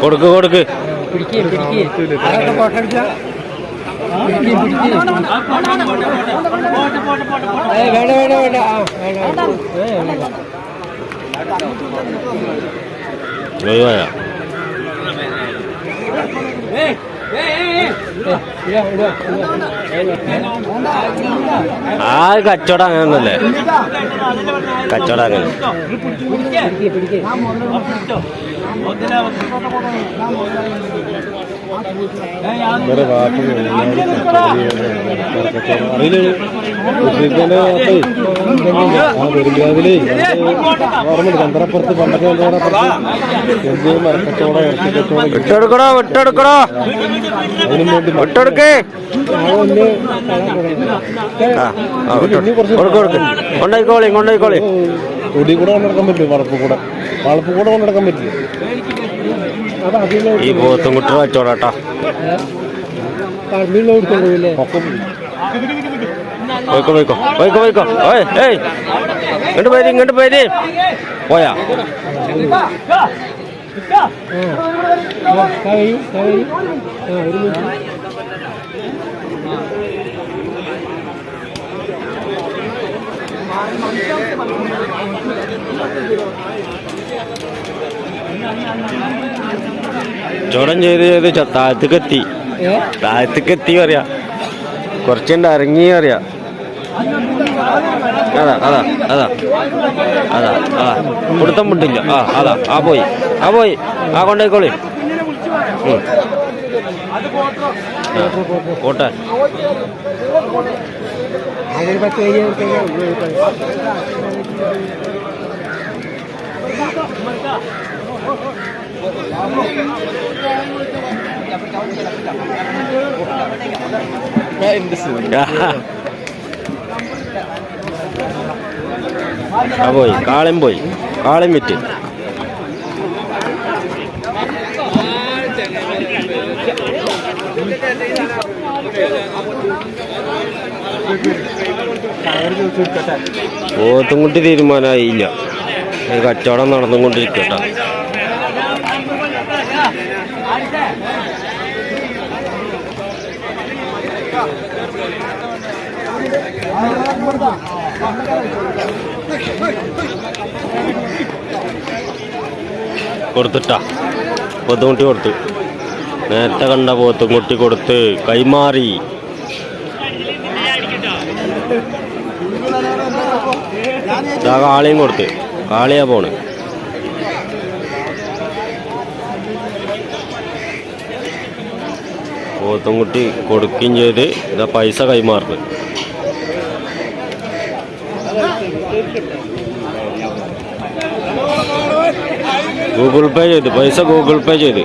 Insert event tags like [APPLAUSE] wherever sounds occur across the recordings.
കൊടുക്ക് കൊടുക്ക്. വേണ്ട വേണ്ട വേണ്ട. ആ കച്ചവട ഒഴിവായ ആ അങ്ങനൊന്നല്ലേ കച്ചവടം അങ്ങനെ. വേറെ വാക്ക് അറിയില്ല ആ ഓർമ്മയുണ്ട് ചന്ദ്രപ്പുറത്ത് പണ്ടൊക്കെ എന്ത് മരക്കച്ചവടം അതിനും വേണ്ടി വിട്ടെടുക്കേ കൊടുക്ക് കൊണ്ടായിക്കോളി കൊണ്ടായിക്കോളി കൂടെ നടക്കാൻ പറ്റും വളപ്പ് കൂടെ വളപ്പ് കൂടെ കൊണ്ടെടുക്കാൻ പറ്റില്ല? ഈ പോത്തും കുട്ടി ഒക്കെ പോയിക്കോ പോയിക്കോ പോയിക്കോ പോയിക്കോ. ഓയ് ഏയ്. ഇങ്ങോട്ട് പോരി ഇങ്ങോട്ട് പോരി പോയാ? കവി ആ ചോടം ചെയ്ത് ചെയ്ത് താഴത്തേക്ക് എത്തി താഴത്തേക്ക് എത്തി പറയാ. കുറച്ചുണ്ട് ഇറങ്ങി പറയാ. അതാ അതാ അതാ. അതാ അതാ. കൊടുത്തം മുട്ടില്ല. ആ അതാ ആ പോയി. ആ പോയി. ആ കൊണ്ടേക്കോളി പോട്ടെ. പോയി. കാളൻ പോയി. കാളൻ വിറ്റ്. ഓ തീരുമാനമായില്ല. കച്ചവടം നടന്നുകൊണ്ടിരിക്കട്ടോ കൊടുത്തിട്ടാ. പൊതുമുട്ടി കൊടുത്ത്. നേരത്തെ കണ്ട പോത്തും കുട്ടി കൊടുത്ത് കൈമാറി. ആളെയും കൊടുത്ത്. കാളിയാ പോണ്. പോത്തുംകുട്ടി കൊടുക്കുകയും ചെയ്ത് ഇതാ പൈസ കൈമാറുന്നത് ഗൂഗിൾ പേ ചെയ്ത് പൈസ ഗൂഗിൾ പേ ചെയ്ത്.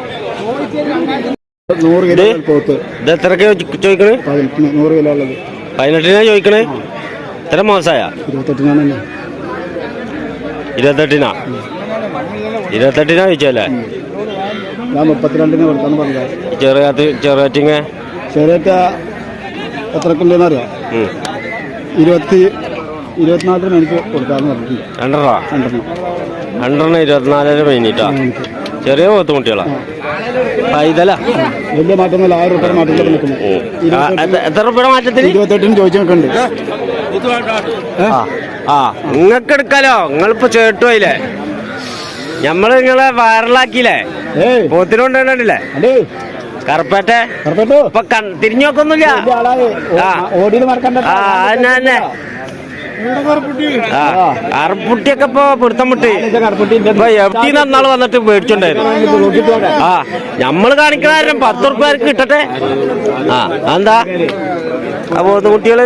നൂറ് കിലോ പോത്ത്. ഇത് എത്രക്ക് ചോദിക്കണേ? നൂറ് കിലോ ഉള്ളത്. പതിനെട്ടിനാ ചോദിക്കണേ? എത്ര മാസായ? ഇരുപത്തെട്ടിനാണ് ഇരുപത്തെട്ടിനാ? ഇരുപത്തെട്ടിനാ ചോദിച്ചല്ലേ ഞാൻ മുപ്പത്തിരണ്ടിന് കൊടുക്കാന്ന് പറഞ്ഞത്. ചെറുകാത്ത് ചെറുകാറ്റിങ്? ശരിയാറ്റ എത്രക്കുണ്ടെന്ന് അറിയാം ഇരുപത്തി ഇരുപത്തിനാലിന് എനിക്ക് കൊടുക്കാന്ന് പറഞ്ഞു രണ്ടര രണ്ടെണ്ണം. രണ്ടെണ്ണം ഇരുപത്തിനാലിന് മൈനിട്ടാ ചെറിയ പൈതല? വലിയ മാറ്റമൊന്നുമില്ല. ആയിരം റുപ്യ മാറ്റത്തിൽ നിൽക്കുന്നു. എത്ര ഇരുപത്തെട്ടിന് ചോദിച്ചു നിൽക്കുന്നുണ്ട് ആ ആ നിങ്ങൾക്ക് എടുക്കാലോ? നിങ്ങളിപ്പോ ചേട്ടു പോയില്ലേ ഞമ്മൾ നിങ്ങളെ വൈറലാക്കിയില്ലേ? പോത്തിനുണ്ടല്ലേ കറക്റ്റോ ഇപ്പൊ തിരിഞ്ഞു നോക്കൊന്നുമില്ല. ആ. അതന്നെ അറുപ്പുട്ടിയൊക്കെ ഇപ്പൊ പിടുത്തം മുട്ടി. ഇപ്പൊ എവിടെ നന്നാൾ വന്നിട്ട് മേടിച്ചോണ്ടായിരുന്നു. ആ ഞമ്മൾ കാണിക്കണ പത്ത് ഉറുപ്പ്യക്ക് കിട്ടട്ടെ? ആ എന്താ ആ പോത്ത് കുട്ടികൾ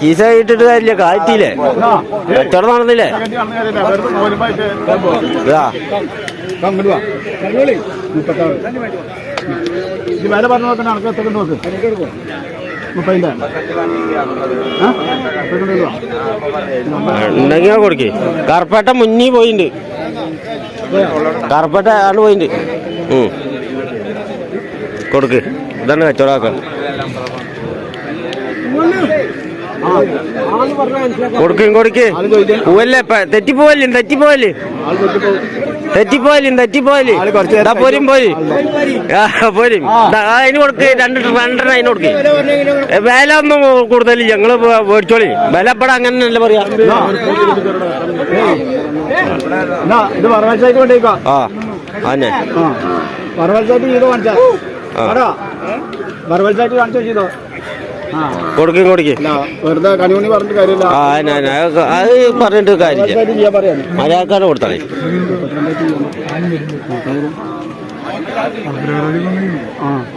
കീസായിട്ടിട്ട് കാര്യമില്ല നടന്നില്ലേ അണക്ക് എത്ര രൂപ ഉണ്ടെങ്കിൽ കൊടുക്കേ. കറുപ്പേട്ട മുന്നീ പോയിണ്ട്. കറുപ്പേട്ട ആണ് പോയിണ്ട്. കൊടുക്ക്. ഇതാണ് കച്ചവടമാക്കാൻ കൊടുക്കും കൊടുക്ക്. പോവല്ലേ തെറ്റിപ്പോവല്ലേ തെറ്റിപ്പോവല്ലേ? തെറ്റിപ്പോയാലും തെറ്റിപ്പോയാലും പോരും പോരും. ദാ, അതിന് കൊടുക്ക്. രണ്ട് രണ്ടെണ്ണം അതിന് കൊടുക്ക്. വില ഒന്നും കൂടുതൽ ഞങ്ങൾ പോ- മേടിച്ചോളി. വില ഇവിടെ അങ്ങനെ അല്ല പറയാ? ആ അതന്നെ ആ കൊടുക്കും കൊടുക്കും. അല്ല വെറുതെ കണിമണി പറഞ്ഞിട്ട് കാര്യമില്ല. ആ അതന്നെ അതന്നെ. അത് പറഞ്ഞിട്ട് കാര്യമില്ല പറവാഴ്ചയ്ക്ക് കൊടുത്താൽ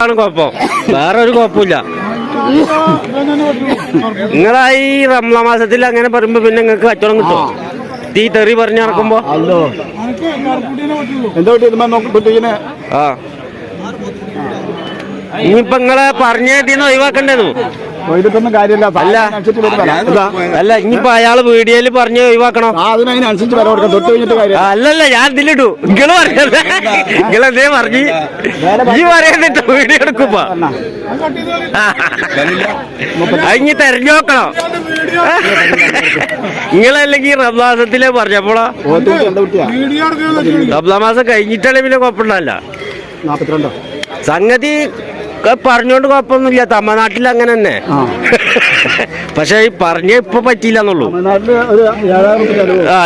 ആണ് കുഴപ്പം. വേറെ ഒരു കുഴപ്പമില്ല. നിങ്ങളാ ഈ റംല മാസത്തിൽ അങ്ങനെ പറയുമ്പോ പിന്നെ നിങ്ങൾക്ക് കച്ചവടം കിട്ടും തീ തെറി പറഞ്ഞു നടക്കുമ്പോ? അല്ലോ. എന്താ ആ. ഇനിയിപ്പൊ നിങ്ങളെ പറഞ്ഞതിന്ന് ഒഴിവാക്കണ്ടേന്നു പോയിട്ടൊന്നും കാര്യമില്ല. അല്ല. അല്ല ഇനിയിപ്പൊ അയാൾ വീഡിയോയിൽ പറഞ്ഞ് ഒഴിവാക്കണോ? ആ അതിനനുസരിച്ച് വില കൊടുക്കാം. തൊട്ട് കഴിഞ്ഞിട്ട് ആ, കാര്യം അല്ലല്ല ഞാൻ ഇതിലിട്ടു നിങ്ങൾ പറഞ്ഞത്. നിങ്ങളെന്തേ പറഞ്ഞു? ഈ പറയുന്നിട്ട് വീഡിയോ എടുക്കുമ്പോ. ഇനി തെരഞ്ഞോക്കണോ നിങ്ങളല്ലെങ്കിൽ റബ്ലാസത്തിലെ പറഞ്ഞപ്പോളോ റബ്ലാ മാസം കഴിഞ്ഞിട്ടല്ലേ പിന്നെ കുഴപ്പമുണ്ടല്ല സംഗതി ക- പറഞ്ഞോണ്ട് കുഴപ്പമൊന്നുമില്ല തമിഴ്നാട്ടിൽ അങ്ങനെ തന്നെ ആ. [LAUGHS] പക്ഷെ ഈ പറഞ്ഞ ഇപ്പൊ പറ്റിയില്ല എന്നുള്ളൂ ഒരു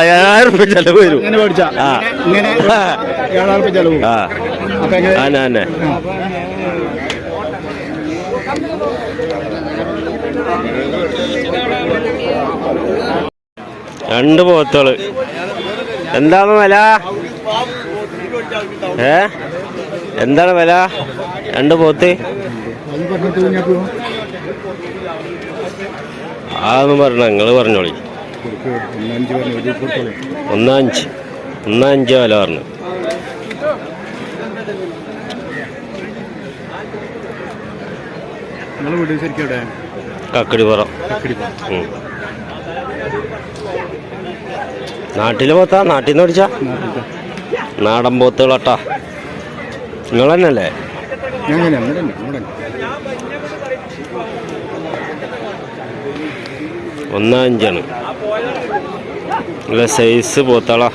ഏഴായിരം റുപ്യ ചെലവ് ആ വരും. ആ. ആ. രണ്ട് പോത്തുകൾ. എന്താണ് വില? ഏ? എന്താണ് വില? രണ്ട് പോത്ത്. അതൊന്നും പറഞ്ഞ നിങ്ങൾ പറഞ്ഞോളി. ഒന്നഞ്ച് ഒന്നഞ്ച് വില പറഞ്ഞു. കക്കടിപ്പുറം. ഉം. നാട്ടിൽ പോത്താ? നാട്ടിൽ നിന്ന് പഠിച്ച നാടൻ പോത്തുകളട്ടാ. നിങ്ങൾ തന്നെയല്ലേ ഞാൻ ഇവിടെ ഇവിടെ ഒന്നഞ്ചാണ് നല്ല സൈസ് പോത്താളാ.